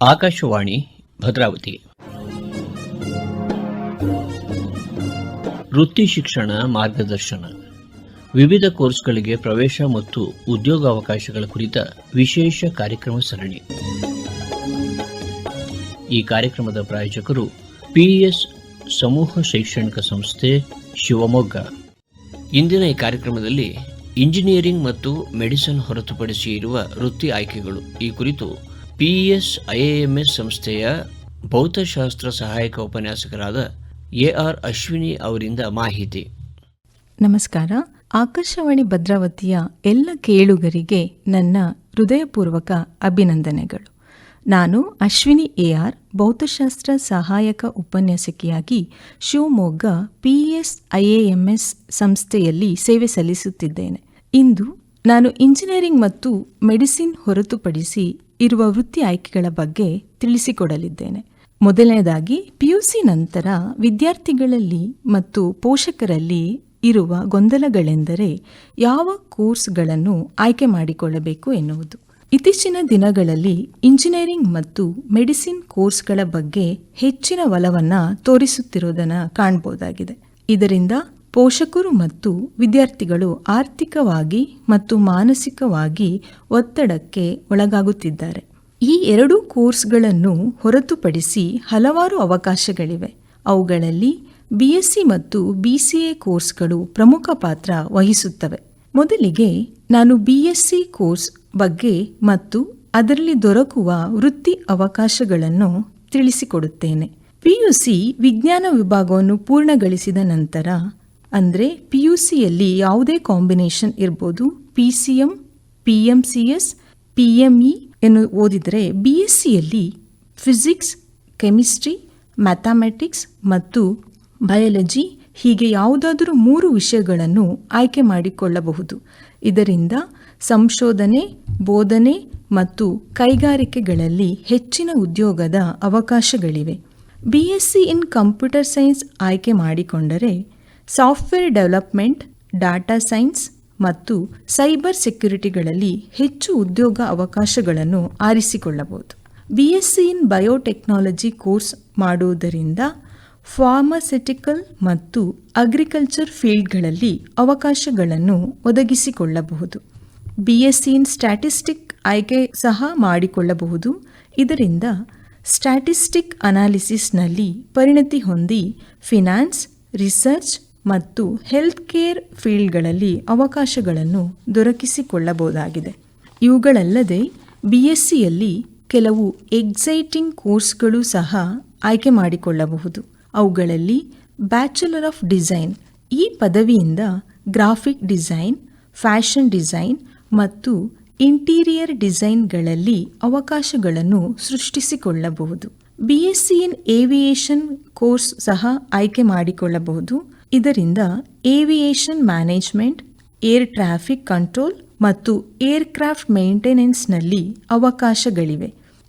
ಆಕಾಶವಾಣಿ, ಭದ್ರಾವತಿ. ವೃತ್ತಿ ಶಿಕ್ಷಣ ಮಾರ್ಗದರ್ಶನ. ವಿವಿಧ ಕೋರ್ಸ್ಗಳಿಗೆ ಪ್ರವೇಶ ಮತ್ತು ಉದ್ಯೋಗಾವಕಾಶಗಳ ಕುರಿತ ವಿಶೇಷ ಕಾರ್ಯಕ್ರಮ ಸರಣಿ. ಈ ಕಾರ್ಯಕ್ರಮದ ಪ್ರಾಯೋಜಕರು ಪಿಎಸ್ ಸಮೂಹ ಶೈಕ್ಷಣಿಕ ಸಂಸ್ಥೆ ಶಿವಮೊಗ್ಗ. ಇಂದಿನ ಈ ಕಾರ್ಯಕ್ರಮದಲ್ಲಿ ಇಂಜಿನಿಯರಿಂಗ್ ಮತ್ತು ಮೆಡಿಸಿನ್ ಹೊರತುಪಡಿಸಿ ಇರುವ ವೃತ್ತಿ ಆಯ್ಕೆಗಳು ಈ ಕುರಿತು ಪಿಇಎಸ್ ಐಎಎಂಎಸ್ ಸಂಸ್ಥೆಯ ಭೌತಶಾಸ್ತ್ರ ಸಹಾಯಕ ಉಪನ್ಯಾಸಕರಾದ ಎ ಆರ್ ಅಶ್ವಿನಿ ಅವರಿಂದ ಮಾಹಿತಿ. ನಮಸ್ಕಾರ. ಆಕಾಶವಾಣಿ ಭದ್ರಾವತಿಯ ಎಲ್ಲ ಕೇಳುಗರಿಗೆ ನನ್ನ ಹೃದಯಪೂರ್ವಕ ಅಭಿನಂದನೆಗಳು. ನಾನು ಅಶ್ವಿನಿ ಎ ಆರ್, ಭೌತಶಾಸ್ತ್ರ ಸಹಾಯಕ ಉಪನ್ಯಾಸಕಿಯಾಗಿ ಶಿವಮೊಗ್ಗ ಪಿಎಸ್ ಐಎಎಂಎಸ್ ಸಂಸ್ಥೆಯಲ್ಲಿ ಸೇವೆ ಸಲ್ಲಿಸುತ್ತಿದ್ದೇನೆ. ಇಂದು ನಾನು ಇಂಜಿನಿಯರಿಂಗ್ ಮತ್ತು ಮೆಡಿಸಿನ್ ಹೊರತುಪಡಿಸಿ ಇರುವ ವೃತ್ತಿ ಆಯ್ಕೆಗಳ ಬಗ್ಗೆ ತಿಳಿಸಿಕೊಡಲಿದ್ದೇನೆ. ಮೊದಲನೇದಾಗಿ, ಪಿಯುಸಿ ನಂತರ ವಿದ್ಯಾರ್ಥಿಗಳಲ್ಲಿ ಮತ್ತು ಪೋಷಕರಲ್ಲಿ ಇರುವ ಗೊಂದಲಗಳೆಂದರೆ ಯಾವ ಕೋರ್ಸ್ಗಳನ್ನು ಆಯ್ಕೆ ಮಾಡಿಕೊಳ್ಳಬೇಕು ಎನ್ನುವುದು. ಇತ್ತೀಚಿನ ದಿನಗಳಲ್ಲಿ ಇಂಜಿನಿಯರಿಂಗ್ ಮತ್ತು ಮೆಡಿಸಿನ್ ಕೋರ್ಸ್ಗಳ ಬಗ್ಗೆ ಹೆಚ್ಚಿನ ಒಲವನ್ನು ತೋರಿಸುತ್ತಿರುವುದನ್ನು ಕಾಣಬಹುದಾಗಿದೆ. ಇದರಿಂದ ಪೋಷಕರು ಮತ್ತು ವಿದ್ಯಾರ್ಥಿಗಳು ಆರ್ಥಿಕವಾಗಿ ಮತ್ತು ಮಾನಸಿಕವಾಗಿ ಒತ್ತಡಕ್ಕೆ ಒಳಗಾಗುತ್ತಿದ್ದಾರೆ. ಈ ಎರಡೂ ಕೋರ್ಸ್ಗಳನ್ನು ಹೊರತುಪಡಿಸಿ ಹಲವಾರು ಅವಕಾಶಗಳಿವೆ. ಅವುಗಳಲ್ಲಿ ಬಿಎಸ್ಸಿ ಮತ್ತು ಬಿಸಿಎ ಕೋರ್ಸ್ಗಳು ಪ್ರಮುಖ ಪಾತ್ರ ವಹಿಸುತ್ತವೆ. ಮೊದಲಿಗೆ ನಾನು ಬಿಎಸ್ಸಿ ಕೋರ್ಸ್ ಬಗ್ಗೆ ಮತ್ತು ಅದರಲ್ಲಿ ದೊರಕುವ ವೃತ್ತಿ ಅವಕಾಶಗಳನ್ನು ತಿಳಿಸಿಕೊಡುತ್ತೇನೆ. ಪಿಯುಸಿ ವಿಜ್ಞಾನ ವಿಭಾಗವನ್ನು ಪೂರ್ಣಗೊಳಿಸಿದ ನಂತರ ಅಂದರೆ ಪಿ ಯು ಸಿಯಲ್ಲಿ ಯಾವುದೇ ಕಾಂಬಿನೇಷನ್ ಇರ್ಬೋದು. P C M P M C S P M E ಎನ್ನು ಓದಿದರೆ ಬಿ ಎಸ್ ಸಿಯಲ್ಲಿ ಫಿಸಿಕ್ಸ್ ಕೆಮಿಸ್ಟ್ರಿ ಮ್ಯಾಥಮೆಟಿಕ್ಸ್ ಮತ್ತು ಬಯಾಲಜಿ ಹೀಗೆ ಯಾವುದಾದರೂ ಮೂರು ವಿಷಯಗಳನ್ನು ಆಯ್ಕೆ ಮಾಡಿಕೊಳ್ಳಬಹುದು. ಇದರಿಂದ ಸಂಶೋಧನೆ, ಬೋಧನೆ ಮತ್ತು ಕೈಗಾರಿಕೆಗಳಲ್ಲಿ ಹೆಚ್ಚಿನ ಉದ್ಯೋಗದ ಅವಕಾಶಗಳಿವೆ. B S C in computer science ಆಯ್ಕೆ ಮಾಡಿಕೊಂಡರೆ ಸಾಫ್ಟ್ವೇರ್ ಡೆವಲಪ್ಮೆಂಟ್, ಡಾಟಾ ಸೈನ್ಸ್ ಮತ್ತು ಸೈಬರ್ ಸೆಕ್ಯುರಿಟಿಗಳಲ್ಲಿ ಹೆಚ್ಚು ಉದ್ಯೋಗ ಅವಕಾಶಗಳನ್ನು ಆರಿಸಿಕೊಳ್ಳಬಹುದು. B SC in biotechnology course ಮಾಡುವುದರಿಂದ ಫಾರ್ಮಾಸೆಟಿಕಲ್ ಮತ್ತು ಅಗ್ರಿಕಲ್ಚರ್ ಫೀಲ್ಡ್ಗಳಲ್ಲಿ ಅವಕಾಶಗಳನ್ನು ಒದಗಿಸಿಕೊಳ್ಳಬಹುದು. ಬಿ ಎಸ್ಸಿ ಇನ್ ಸ್ಟ್ಯಾಟಿಸ್ಟಿಕ್ ಆಯ್ಕೆ ಸಹ ಮಾಡಿಕೊಳ್ಳಬಹುದು. ಇದರಿಂದ ಸ್ಟ್ಯಾಟಿಸ್ಟಿಕ್ ಅನಾಲಿಸಿಸ್ನಲ್ಲಿ ಪರಿಣತಿ ಹೊಂದಿ ಫಿನಾನ್ಸ್ ರಿಸರ್ಚ್ ಮತ್ತು ಹೆಲ್ತ್ ಕೇರ್ ಫೀಲ್ಡ್ಗಳಲ್ಲಿ ಅವಕಾಶಗಳನ್ನು ದೊರಕಿಸಿಕೊಳ್ಳಬಹುದಾಗಿದೆ. ಇವುಗಳಲ್ಲದೆ ಬಿ ಎಸ್ಸಿಯಲ್ಲಿ ಕೆಲವು ಎಕ್ಸೈಟಿಂಗ್ ಕೋರ್ಸ್ಗಳು ಸಹ ಆಯ್ಕೆ ಮಾಡಿಕೊಳ್ಳಬಹುದು. ಅವುಗಳಲ್ಲಿ ಬ್ಯಾಚುಲರ್ ಆಫ್ ಡಿಸೈನ್, ಈ ಪದವಿಯಿಂದ ಗ್ರಾಫಿಕ್ ಡಿಸೈನ್, ಫ್ಯಾಷನ್ ಡಿಸೈನ್ ಮತ್ತು ಇಂಟೀರಿಯರ್ ಡಿಸೈನ್ಗಳಲ್ಲಿ ಅವಕಾಶಗಳನ್ನು ಸೃಷ್ಟಿಸಿಕೊಳ್ಳಬಹುದು. B S C in aviation course ಸಹ ಆಯ್ಕೆ ಮಾಡಿಕೊಳ್ಳಬಹುದು. ಇದರಿಂದ aviation management air traffic control ಮತ್ತು ಏರ್ಕ್ರಾಫ್ಟ್ ಮೇಂಟೆನೆನ್ಸ್ನಲ್ಲಿ ಅವಕಾಶಗಳಿವೆ.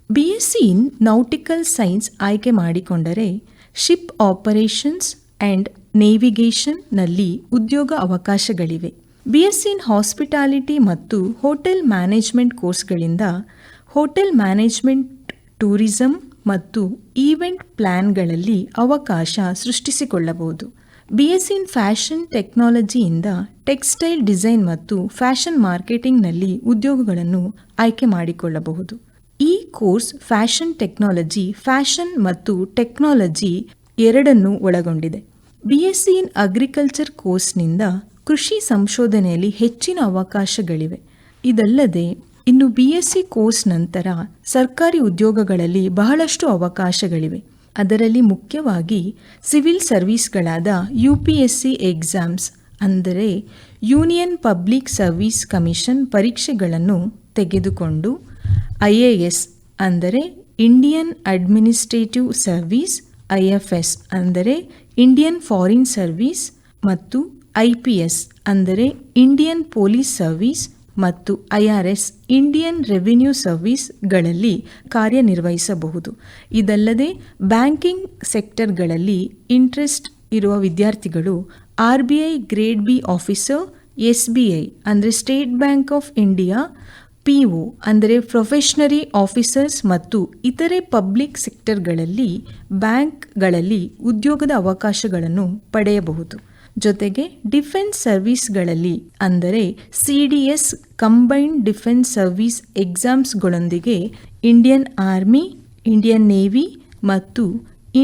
B S C in nautical science ಆಯ್ಕೆ ಮಾಡಿಕೊಂಡರೆ ಶಿಪ್ ಆಪರೇಷನ್ಸ್ ಆ್ಯಂಡ್ ನೇವಿಗೇಷನ್ನಲ್ಲಿ ಉದ್ಯೋಗ ಅವಕಾಶಗಳಿವೆ. B S C in hospitality ಮತ್ತು ಹೋಟೆಲ್ ಮ್ಯಾನೇಜ್ಮೆಂಟ್ ಕೋರ್ಸ್ಗಳಿಂದ ಹೋಟೆಲ್ ಮ್ಯಾನೇಜ್ಮೆಂಟ್ ಟೂರಿಸಂ ಮತ್ತು ಈವೆಂಟ್ ಪ್ಲ್ಯಾನ್ಗಳಲ್ಲಿ ಅವಕಾಶ ಸೃಷ್ಟಿಸಿಕೊಳ್ಳಬಹುದು. ಬಿ ಎಸ್ ಇನ್ ಫ್ಯಾಷನ್ ಟೆಕ್ನಾಲಜಿಯಿಂದ ಟೆಕ್ಸ್ಟೈಲ್ ಡಿಸೈನ್ ಮತ್ತು ಫ್ಯಾಷನ್ ಮಾರ್ಕೆಟಿಂಗ್ನಲ್ಲಿ ಉದ್ಯೋಗಗಳನ್ನು ಆಯ್ಕೆ ಮಾಡಿಕೊಳ್ಳಬಹುದು. ಈ ಕೋರ್ಸ್ ಫ್ಯಾಷನ್ ಟೆಕ್ನಾಲಜಿ, ಫ್ಯಾಷನ್ ಮತ್ತು ಟೆಕ್ನಾಲಜಿ ಎರಡನ್ನೂ ಒಳಗೊಂಡಿದೆ. B S C in agriculture ಕೋರ್ಸ್ನಿಂದ ಕೃಷಿ ಸಂಶೋಧನೆಯಲ್ಲಿ ಹೆಚ್ಚಿನ ಅವಕಾಶಗಳಿವೆ. ಇದಲ್ಲದೆ, ಇನ್ನು ಬಿ ಎಸ್ ಸಿ ಕೋರ್ಸ್ ನಂತರ ಸರ್ಕಾರಿ ಉದ್ಯೋಗಗಳಲ್ಲಿ ಬಹಳಷ್ಟು ಅವಕಾಶಗಳಿವೆ. ಅದರಲ್ಲಿ ಮುಖ್ಯವಾಗಿ civil ಸರ್ವಿಸ್ಗಳಾದ U P S C exams, ಅಂದರೆ ಯೂನಿಯನ್ ಪಬ್ಲಿಕ್ ಸರ್ವಿಸ್ ಕಮಿಷನ್ ಪರೀಕ್ಷೆಗಳನ್ನು ತೆಗೆದುಕೊಂಡು ಐ ಎ ಎಸ್, ಅಂದರೆ Indian administrative service I F S, ಅಂದರೆ ಇಂಡಿಯನ್ ಫಾರಿನ್ ಸರ್ವಿಸ್ ಮತ್ತು ಐ ಪಿ ಎಸ್, ಅಂದರೆ ಇಂಡಿಯನ್ ಪೊಲೀಸ್ ಸರ್ವಿಸ್ ಮತ್ತು I R S Indian revenue ಸರ್ವಿಸ್ಗಳಲ್ಲಿ ಕಾರ್ಯನಿರ್ವಹಿಸಬಹುದು. ಇದಲ್ಲದೆ ಬ್ಯಾಂಕಿಂಗ್ ಸೆಕ್ಟರ್ಗಳಲ್ಲಿ ಇಂಟ್ರೆಸ್ಟ್ ಇರುವ ವಿದ್ಯಾರ್ಥಿಗಳು R B I grade B officer, S B I ಅಂದರೆ state bank of India, P O ಅಂದರೆ ಪ್ರೊಫೆಷನರಿ ಆಫೀಸರ್ಸ್ ಮತ್ತು ಇತರೆ ಪಬ್ಲಿಕ್ ಸೆಕ್ಟರ್ಗಳಲ್ಲಿ ಬ್ಯಾಂಕ್ಗಳಲ್ಲಿ ಉದ್ಯೋಗದ ಅವಕಾಶಗಳನ್ನು ಪಡೆಯಬಹುದು. ಜೊತೆಗೆ ಡಿಫೆನ್ಸ್ ಸರ್ವಿಸ್ಗಳಲ್ಲಿ, ಅಂದರೆ C D S combined defence service ಎಕ್ಸಾಮ್ಸ್ಗಳೊಂದಿಗೆ Indian army, Indian navy ಮತ್ತು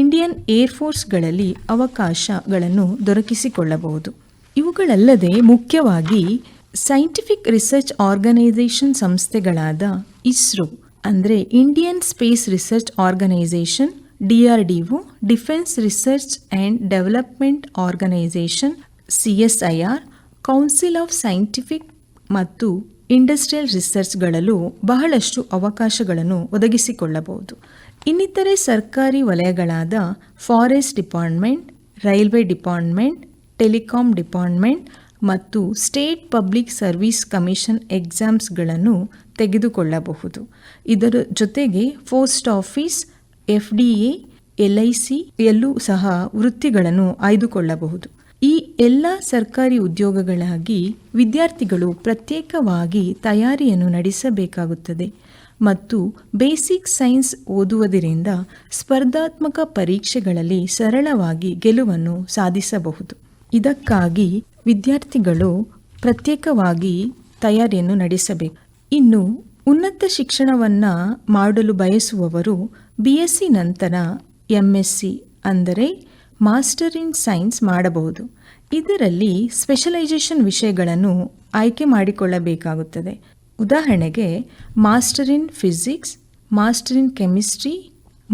ಇಂಡಿಯನ್ ಏರ್ಫೋರ್ಸ್ಗಳಲ್ಲಿ ಅವಕಾಶಗಳನ್ನು ದೊರಕಿಸಿಕೊಳ್ಳಬಹುದು. ಇವುಗಳಲ್ಲದೆ ಮುಖ್ಯವಾಗಿ ಸೈಂಟಿಫಿಕ್ ರಿಸರ್ಚ್ ಆರ್ಗನೈಸೇಷನ್ ಸಂಸ್ಥೆಗಳಾದ ಇಸ್ರೋ, ಅಂದರೆ Indian space research organisation DRDO defence research and development organisation CSIR council of scientific ಮತ್ತು ಇಂಡಸ್ಟ್ರಿಯಲ್ ರಿಸರ್ಚ್ಗಳಲ್ಲೂ ಬಹಳಷ್ಟು ಅವಕಾಶಗಳನ್ನು ಒದಗಿಸಿಕೊಳ್ಳಬಹುದು. ಇನ್ನಿತರೆ ಸರ್ಕಾರಿ ವಲಯಗಳಾದ forest department railway department telecom department ಮತ್ತು ಸ್ಟೇಟ್ ಪಬ್ಲಿಕ್ ಸರ್ವಿಸ್ ಕಮಿಷನ್ ಎಕ್ಸಾಮ್ಸ್ಗಳನ್ನು ತೆಗೆದುಕೊಳ್ಳಬಹುದು. ಇದರ ಜೊತೆಗೆ post office F D A L I C ಯಲ್ಲೂ ಸಹ ವೃತ್ತಿಗಳನ್ನು ಆಯ್ದುಕೊಳ್ಳಬಹುದು. ಈ ಎಲ್ಲ ಸರ್ಕಾರಿ ಉದ್ಯೋಗಗಳಾಗಿ ವಿದ್ಯಾರ್ಥಿಗಳು ಪ್ರತ್ಯೇಕವಾಗಿ ತಯಾರಿಯನ್ನು ನಡೆಸಬೇಕಾಗುತ್ತದೆ ಮತ್ತು ಬೇಸಿಕ್ ಸೈನ್ಸ್ ಓದುವುದರಿಂದ ಸ್ಪರ್ಧಾತ್ಮಕ ಪರೀಕ್ಷೆಗಳಲ್ಲಿ ಸರಳವಾಗಿ ಗೆಲುವನ್ನು ಸಾಧಿಸಬಹುದು. ಇದಕ್ಕಾಗಿ ವಿದ್ಯಾರ್ಥಿಗಳು ಪ್ರತ್ಯೇಕವಾಗಿ ತಯಾರಿಯನ್ನು ನಡೆಸಬೇಕು. ಇನ್ನು ಉನ್ನತ ಶಿಕ್ಷಣವನ್ನು ಮಾಡಲು ಬಯಸುವವರು ಬಿ ಎಸ್ ಸಿ ನಂತರ ಎಂ ಎಸ್ ಸಿ ಅಂದರೆ ಮಾಸ್ಟರ್ ಇನ್ ಸೈನ್ಸ್ ಮಾಡಬಹುದು. ಇದರಲ್ಲಿ ಸ್ಪೆಷಲೈಸೇಷನ್ ವಿಷಯಗಳನ್ನು ಆಯ್ಕೆ ಮಾಡಿಕೊಳ್ಳಬೇಕಾಗುತ್ತದೆ. ಉದಾಹರಣೆಗೆ master in physics master in chemistry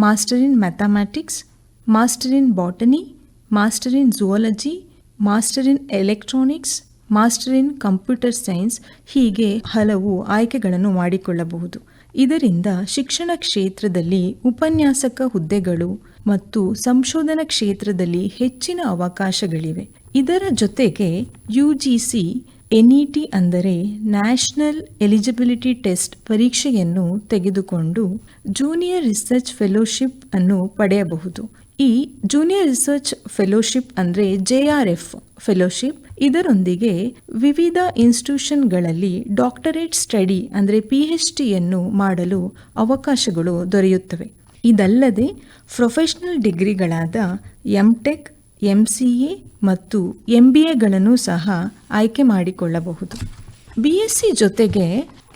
master in mathematics master in botany master in zoology master in electronics master in computer science ಹೀಗೆ ಹಲವು ಆಯ್ಕೆಗಳನ್ನು ಮಾಡಿಕೊಳ್ಳಬಹುದು. ಇದರಿಂದ ಶಿಕ್ಷಣ ಕ್ಷೇತ್ರದಲ್ಲಿ ಉಪನ್ಯಾಸಕ ಹುದ್ದೆಗಳು ಮತ್ತು ಸಂಶೋಧನಾ ಕ್ಷೇತ್ರದಲ್ಲಿ ಹೆಚ್ಚಿನ ಅವಕಾಶಗಳಿವೆ. ಇದರ ಜೊತೆಗೆ ಯುಜಿಸಿ ಎನ್ಇಟಿ ಅಂದರೆ ನ್ಯಾಷನಲ್ ಎಲಿಜಿಬಿಲಿಟಿ ಟೆಸ್ಟ್ ಪರೀಕ್ಷೆಯನ್ನು ತೆಗೆದುಕೊಂಡು ಜೂನಿಯರ್ ರಿಸರ್ಚ್ ಫೆಲೋಶಿಪ್ ಅನ್ನು ಪಡೆಯಬಹುದು. ಈ ಜೂನಿಯರ್ ರಿಸರ್ಚ್ ಫೆಲೋಶಿಪ್ ಅಂದರೆ ಜೆ ಆರ್ ಎಫ್ ಫೆಲೋಶಿಪ್ ಇದರೊಂದಿಗೆ ವಿವಿಧ ಇನ್ಸ್ಟಿಟ್ಯೂಷನ್ಗಳಲ್ಲಿ ಡಾಕ್ಟರೇಟ್ ಸ್ಟಡಿ ಅಂದರೆ ಪಿ ಎಚ್ ಡಿಯನ್ನು ಮಾಡಲು ಅವಕಾಶಗಳು ದೊರೆಯುತ್ತವೆ. ಇದಲ್ಲದೆ professional ಡಿಗ್ರಿಗಳಾದ M tech M C A ಮತ್ತು ಎಂ ಬಿ ಎಗಳನ್ನು ಸಹ ಆಯ್ಕೆ ಮಾಡಿಕೊಳ್ಳಬಹುದು. ಬಿ ಎಸ್ ಸಿ ಜೊತೆಗೆ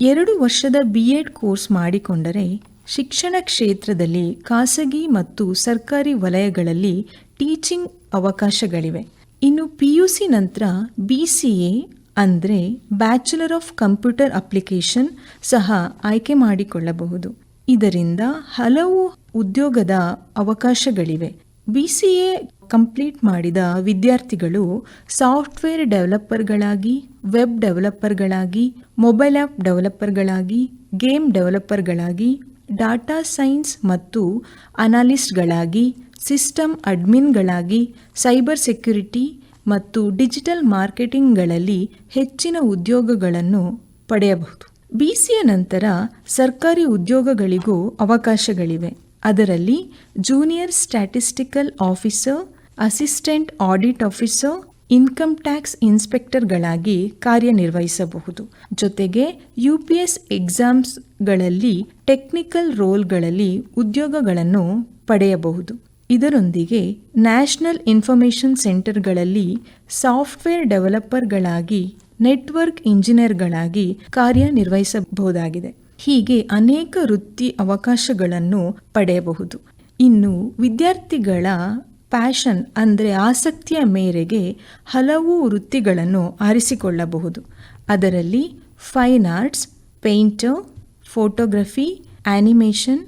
ಎರಡು ವರ್ಷದ ಬಿ ಎಡ್ ಕೋರ್ಸ್ ಮಾಡಿಕೊಂಡರೆ ಶಿಕ್ಷಣ ಕ್ಷೇತ್ರದಲ್ಲಿ ಖಾಸಗಿ ಮತ್ತು ಸರ್ಕಾರಿ ವಲಯಗಳಲ್ಲಿ ಟೀಚಿಂಗ್ ಅವಕಾಶಗಳಿವೆ. ಇನ್ನು ಪಿ ಯು ಸಿ ನಂತರ ಬಿ ಸಿ ಎ ಅಂದರೆ ಬ್ಯಾಚುಲರ್ ಆಫ್ ಕಂಪ್ಯೂಟರ್ ಅಪ್ಲಿಕೇಶನ್ ಸಹ ಆಯ್ಕೆ ಮಾಡಿಕೊಳ್ಳಬಹುದು. ಇದರಿಂದ ಹಲವು ಉದ್ಯೋಗದ ಅವಕಾಶಗಳಿವೆ. ಬಿ ಸಿ ಎ ಕಂಪ್ಲೀಟ್ ಮಾಡಿದ ವಿದ್ಯಾರ್ಥಿಗಳು ಸಾಫ್ಟ್ವೇರ್ ಡೆವಲಪರ್ಗಳಾಗಿ, ವೆಬ್ ಡೆವಲಪರ್ಗಳಾಗಿ ಮೊಬೈಲ್ ಆ್ಯಪ್ ಡೆವಲಪರ್ಗಳಾಗಿ ಗೇಮ್ ಡೆವಲಪರ್ಗಳಾಗಿ ಡಾಟಾ ಸೈನ್ಸ್ ಮತ್ತು ಅನಾಲಿಸ್ಟ್ಗಳಾಗಿ, ಸಿಸ್ಟಮ್ ಅಡ್ಮಿನ್ಗಳಾಗಿ, ಸೈಬರ್ ಸೆಕ್ಯುರಿಟಿ ಮತ್ತು ಡಿಜಿಟಲ್ ಮಾರ್ಕೆಟಿಂಗ್ಗಳಲ್ಲಿ ಹೆಚ್ಚಿನ ಉದ್ಯೋಗಗಳನ್ನು ಪಡೆಯಬಹುದು. ಬಿ ಸಿಯ ನಂತರ ಸರ್ಕಾರಿ ಉದ್ಯೋಗಗಳಿಗೂ ಅವಕಾಶಗಳಿವೆ. ಅದರಲ್ಲಿ junior statistical officer, assistant audit officer income tax ಇನ್ಸ್ಪೆಕ್ಟರ್ಗಳಾಗಿ ಕಾರ್ಯನಿರ್ವಹಿಸಬಹುದು. ಜೊತೆಗೆ ಯು ಪಿ ಎಸ್ ಎಕ್ಸಾಮ್ಸ್ಗಳಲ್ಲಿ ಟೆಕ್ನಿಕಲ್ ರೋಲ್ಗಳಲ್ಲಿ ಉದ್ಯೋಗಗಳನ್ನು ಪಡೆಯಬಹುದು. ಇದರೊಂದಿಗೆ ನ್ಯಾಷನಲ್ ಇನ್ಫಾರ್ಮೇಷನ್ ಸೆಂಟರ್ಗಳಲ್ಲಿ ಸಾಫ್ಟ್ವೇರ್ ಡೆವಲಪರ್ಗಳಾಗಿ, ನೆಟ್ವರ್ಕ್ ಇಂಜಿನಿಯರ್ಗಳಾಗಿ ಕಾರ್ಯನಿರ್ವಹಿಸಬಹುದಾಗಿದೆ. ಹೀಗೆ ಅನೇಕ ವೃತ್ತಿ ಅವಕಾಶಗಳನ್ನು ಪಡೆಯಬಹುದು. ಇನ್ನು ವಿದ್ಯಾರ್ಥಿಗಳ ಪ್ಯಾಷನ್ ಅಂದರೆ ಆಸಕ್ತಿಯ ಮೇರೆಗೆ ಹಲವು ವೃತ್ತಿಗಳನ್ನು ಆರಿಸಿಕೊಳ್ಳಬಹುದು. ಅದರಲ್ಲಿ fine arts, painter, photography animation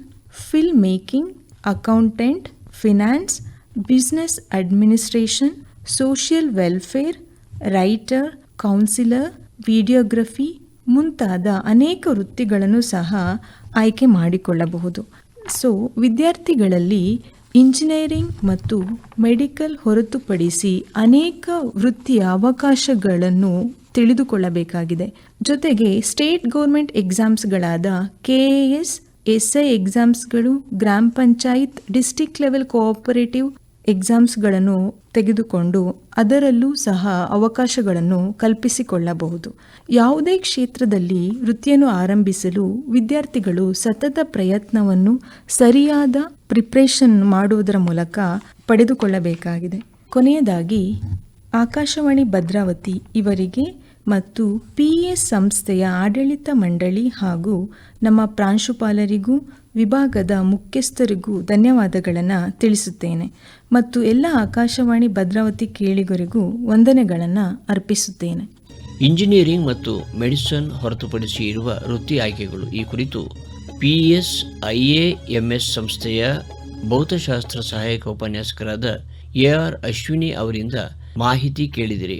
film making, accountant, finance, business administration, social welfare, writer, counsellor, videography ಮುಂತಾದ ಅನೇಕ ವೃತ್ತಿಗಳನ್ನು ಸಹ ಆಯ್ಕೆ ಮಾಡಿಕೊಳ್ಳಬಹುದು. ಸೊ, ವಿದ್ಯಾರ್ಥಿಗಳಲ್ಲಿ ಇಂಜಿನಿಯರಿಂಗ್ ಮತ್ತು ಮೆಡಿಕಲ್ ಹೊರತುಪಡಿಸಿ ಅನೇಕ ವೃತ್ತಿಯ ಅವಕಾಶಗಳನ್ನು ತಿಳಿದುಕೊಳ್ಳಬೇಕಾಗಿದೆ. ಜೊತೆಗೆ ಸ್ಟೇಟ್ ಗೌರ್ಮೆಂಟ್ ಎಕ್ಸಾಮ್ಸ್ಗಳಾದ ಕೆ ಎಸ್ ಎಸ್ ಐ ಎಕ್ಸಾಮ್ಸ್ಗಳು ಗ್ರಾಮ ಪಂಚಾಯತ್ ಡಿಸ್ಟಿಕ್ ಲೆವೆಲ್ ಕೋಆಪರೇಟಿವ್ ಎಕ್ಸಾಮ್ಸ್ಗಳನ್ನು ತೆಗೆದುಕೊಂಡು ಅದರಲ್ಲೂ ಸಹ ಅವಕಾಶಗಳನ್ನು ಕಲ್ಪಿಸಿಕೊಳ್ಳಬಹುದು. ಯಾವುದೇ ಕ್ಷೇತ್ರದಲ್ಲಿ ವೃತ್ತಿಯನ್ನು ಆರಂಭಿಸಲು ವಿದ್ಯಾರ್ಥಿಗಳು ಸತತ ಪ್ರಯತ್ನವನ್ನು ಸರಿಯಾದ ಪ್ರಿಪ್ರೇಷನ್ ಮಾಡುವುದರ ಮೂಲಕ ಪಡೆದುಕೊಳ್ಳಬೇಕಾಗಿದೆ. ಕೊನೆಯದಾಗಿ, ಆಕಾಶವಾಣಿ ಭದ್ರಾವತಿ ಇವರಿಗೆ ಮತ್ತು ಪಿ ಎಸ್ ಸಂಸ್ಥೆಯ ಆಡಳಿತ ಮಂಡಳಿ ಹಾಗೂ ನಮ್ಮ ಪ್ರಾಂಶುಪಾಲರಿಗೂ, ವಿಭಾಗದ ಮುಖ್ಯಸ್ಥರಿಗೂ ಧನ್ಯವಾದಗಳನ್ನು ತಿಳಿಸುತ್ತೇನೆ ಮತ್ತು ಎಲ್ಲ ಆಕಾಶವಾಣಿ ಭದ್ರಾವತಿ ಕೇಳಿಗರಿಗೂ ವಂದನೆಗಳನ್ನು ಅರ್ಪಿಸುತ್ತೇನೆ. ಇಂಜಿನಿಯರಿಂಗ್ ಮತ್ತು ಮೆಡಿಸನ್ ಹೊರತುಪಡಿಸಿ ಇರುವ ವೃತ್ತಿ ಆಯ್ಕೆಗಳು ಈ ಕುರಿತು ಪಿಎಸ್ ಐಎಎಂಎಸ್ ಸಂಸ್ಥೆಯ ಭೌತಶಾಸ್ತ್ರ ಸಹಾಯಕ ಉಪನ್ಯಾಸಕರಾದ ಆರ್ ಅಶ್ವಿನಿ ಅವರಿಂದ ಮಾಹಿತಿ ಕೇಳಿದಿರಿ.